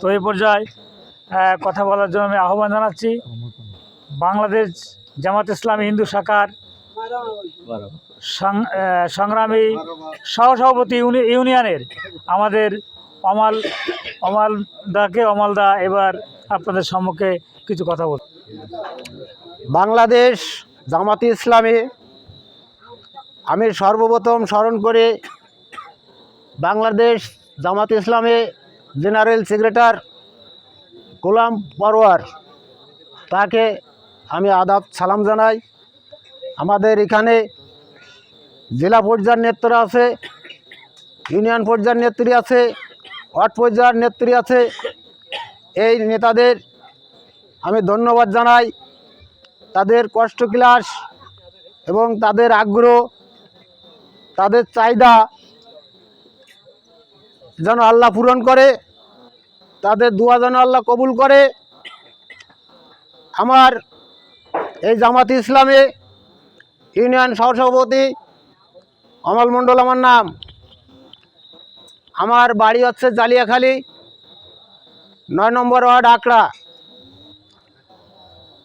তো এই পর্যায়ে কথা বলার জন্য আমি আহ্বান জানাচ্ছি। বাংলাদেশ জামাত ইসলামী হিন্দু শাখার সংগ্রামী সহসভাপতি ইউনি- ইউনিয়নের আমাদের অমাল অমাল দাকে অমাল দা এবার আপনাদের সম্মুখে কিছু কথা বল। বাংলাদেশ জামাতি ইসলামে, আমি সর্বপ্রথম স্মরণ করে, বাংলাদেশ জামাত ইসলামী জেনারেল সেক্রেটার গোলাম পরোয়ার তাকে আমি আদাব, সালাম জানাই। আমাদের এখানে জেলা পর্যায়ের নেত্রী আছে, ইউনিয়ন পর্যায়ের নেত্রী আছে, ওয়ার্ড পর্যায়ের নেত্রী আছে। এই নেতাদের আমি ধন্যবাদ জানাই। তাদের কষ্ট ক্লাস এবং তাদের আগ্রহ, তাদের চাহিদা যেন আল্লাহ পূরণ করে। তাদের দোয়া যেন আল্লাহ কবুল করে। আমার এই জামাত ইসলামে ইউনিয়ন সহসভাপতি অমল মণ্ডল আমার নাম। আমার বাড়ি হচ্ছে জালিয়াখালী, নয় নম্বর ওয়ার্ড আকড়া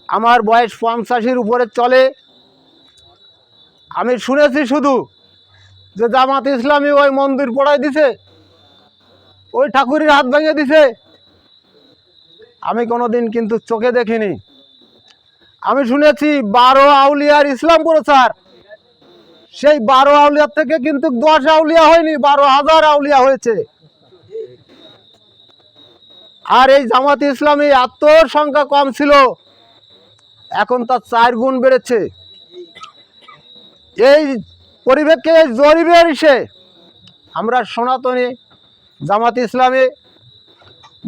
আমার বয়স পঞ্চাশের উপরে চলে। আমি শুনেছি শুধু যে জামাত ইসলামী ওই মন্দির পড়াই দিছে। ওই ঠাকুরের হাত ভেঙে দিছে। আমি কোনোদিন কিন্তু চোখে দেখিনি। আমি শুনেছি বারো আউলিয়ার ইসলাম প্রচার। সেই বারো আউলিয়ার থেকে কিন্তু দশ আউলিয়া হয়নি, বারো হাজার আউলিয়া হয়েছে। আর এই জামাত ইসলামী এত সংখ্যা কম ছিল। এখন তার চার গুণ বেড়েছে। এই পরিবেশকে জরিবে এসে আমরা সনাতনী জামাত ইসলামে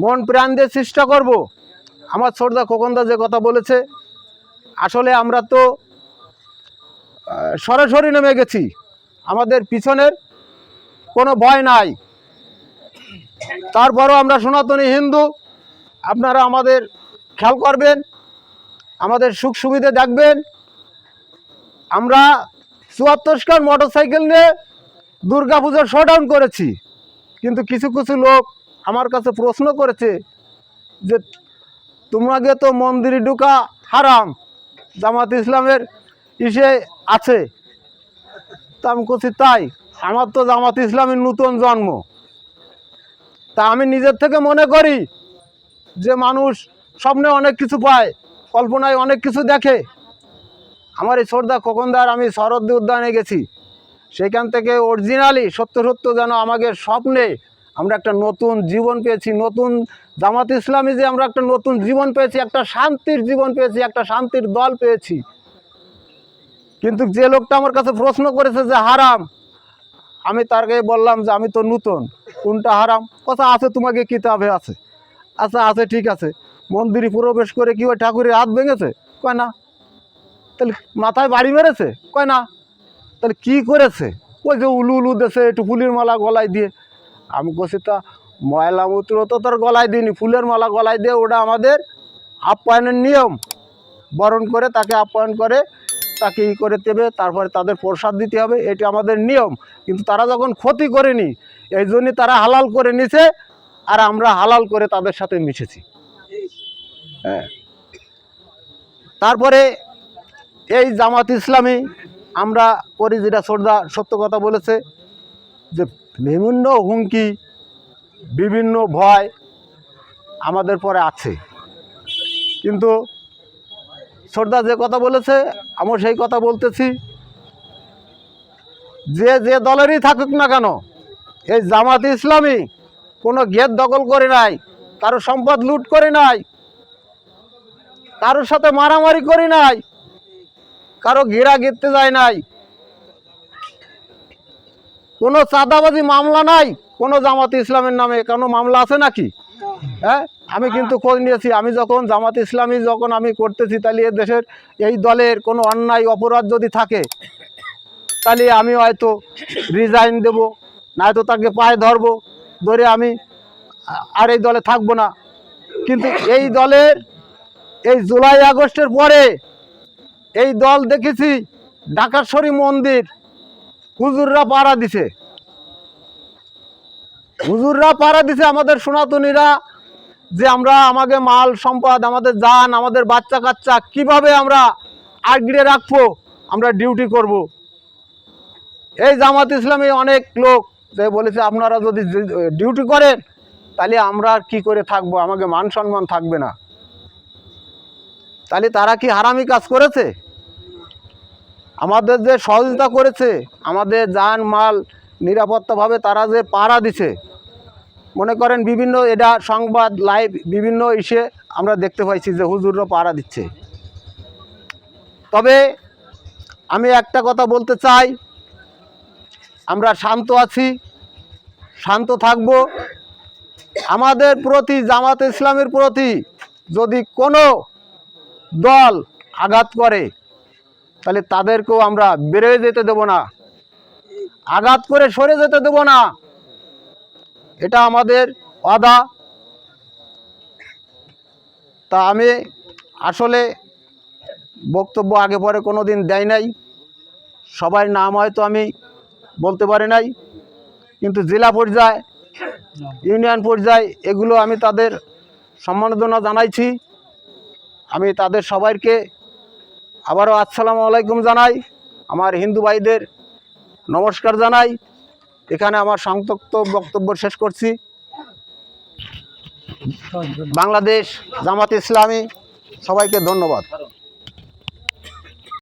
মন প্রাণ দিয়ে চেষ্টা করব। আমার ছোটদা খোকনদা যে কথা বলেছে, আসলে আমরা তো সরাসরি নেমে গেছি। আমাদের পিছনের কোনো ভয় নাই। তারপরও আমরা সনাতনী হিন্দু, আপনারা আমাদের খেয়াল করবেন, আমাদের সুখ সুবিধে দেখবেন। আমরা চুয়াত্তর মোটর সাইকেল নিয়ে দুর্গা পুজোর শোডাউন করেছি। কিন্তু কিছু কিছু লোক আমার কাছে প্রশ্ন করেছে যে তোমাকে তো মন্দিরে ঢুকা হারাম। জামাত ইসলামের ইসে আছে। তা আমি করছি তাই? আমার তো জামাত ইসলামের নূতন জন্ম। তা আমি নিজের থেকে মনে করি যে, মানুষ স্বপ্নে অনেক কিছু পায়, কল্পনায় অনেক কিছু দেখে। আমার এই ছোটদা খোকনদার, আমি শরদ্দি উদ্যানে গেছি। সেখান থেকে অরিজিনালি সত্য সত্য যেন আমাকে স্বপ্নে আমরা একটা নতুন জীবন পেয়েছি, নতুন জামাত ইসলামী যে আমরা একটা নতুন জীবন পেয়েছি, একটা শান্তির জীবন পেয়েছি, একটা শান্তির দল পেয়েছি। কিন্তু যে লোকটা আমার কাছে প্রশ্ন করেছে যে, হারাম। আমি তারকে বললাম যে, আমি তো নতুন, কোনটা হারাম? কথা আছে, তোমাকে কিতাবে আছে। আচ্ছা আছে, ঠিক আছে। মন্দিরে প্রবেশ করে কি ওই ঠাকুরের হাত ভেঙেছে? কয় না। তাহলে মাথায় বাড়ি মেরেছে? কয় না। তাহলে কি করেছে? ওই যে উলু উলু দেশে একটু ফুলের মালা গলায় দিয়ে। আমি বলছি তা ময়লা মূত্র তো তোর গলায় দিইনি, ফুলের মালা গলায় দিয়ে ওটা আমাদের আপ্যায়নের নিয়ম। বরণ করে তাকে আপ্যায়ন করে, তাকে ই করে দেবে, তারপরে তাদের প্রসাদ দিতে হবে, এটি আমাদের নিয়ম। কিন্তু তারা যখন ক্ষতি করেনি, এই জন্যই তারা হালাল করে নিছে, আর আমরা হালাল করে তাদের সাথে মিশেছি। হ্যাঁ। তারপরে এই জামাত ইসলামী আমরা করি যেটা সর্দা সত্য কথা বলেছে, যে বিভিন্ন হুমকি, বিভিন্ন ভয় আমাদের পরে আছে। কিন্তু সর্দা যে কথা বলেছে আমি সেই কথা বলতেছি। যে যে দলেরই থাকুক না কেন, এই জামাত ইসলামী কোনো গেট দখল করে নাই, কারও সম্পদ লুট করে নাই, কারোর সাথে মারামারি করি নাই কারও ঘেরা গেতে যায় নাই। কোনো চাঁদাবাজি মামলা নাই, কোনো জামাত ইসলামের নামে। কোনো মামলা আছে নাকি? হ্যাঁ? আমি কিন্তু খোঁজ নিয়েছি। আমি যখন জামাত ইসলামী যখন আমি করতেছি, তাহলে এ দেশের, এই দলের কোনো অন্যায় অপরাধ যদি থাকে, তাহলে আমি হয়তো রিজাইন দেব, নয়তো তাকে পায়ে ধরবো, ধরে আমি আর এই দলে থাকব না। কিন্তু এই দলের এই জুলাই আগস্টের পরে এই দল দেখেছি ঢাকাশ্বরী মন্দির। হুজুররা পাড়া দিছে। হুজুররা পাড়া দিছে আমাদের সনাতনীরা যে আমরা আমাকে মাল সম্পদ, আমাদের যান আমাদের বাচ্চা কাচ্চা কীভাবে আমরা আগড়ে রাখব, আমরা ডিউটি করব। এই জামাত ইসলামী অনেক লোক যে বলেছে, আপনারা যদি ডিউটি করেন, তাহলে আমরা কি করে থাকব? আমাকে মান সম্মান থাকবে না। তাহলে তারা কি হারামি কাজ করেছে? আমাদের যে সহযোগিতা করেছে, আমাদের যান মাল নিরাপত্তাভাবে তারা যে পাড়া দিছে, মনে করেন বিভিন্ন এটা সংবাদ, লাইভ বিভিন্ন ইসে আমরা দেখতে পাইছি যে হুজুররা পাড়া দিচ্ছে। তবে আমি একটা কথা বলতে চাই, আমরা শান্ত আছি, শান্ত থাকব। আমাদের প্রতি, জামাত ইসলামের প্রতি যদি কোনো দল আঘাত করে তাহলে তাদেরকেও আমরা বেরোয় যেতে দেব না। আঘাত করে সরে যেতে দেব না। এটা আমাদের অদা তা আমি আসলে বক্তব্য আগে পরে কোনো দিন দেয় নাই। সবার নাম হয়তো আমি বলতে পারি নাই। কিন্তু জেলা পর্যায়ে, ইউনিয়ন পর্যায়ে, এগুলো আমি তাদের সম্মাননা জানাইছি। আমি তাদের সবাইকে আবারও আসসালামু আলাইকুম জানাই, আমার হিন্দু ভাইদের নমস্কার জানাই। এখানে আমার সংক্ষিপ্ত বক্তব্য শেষ করছি। বাংলাদেশ জামাত ইসলামী, সবাইকে ধন্যবাদ।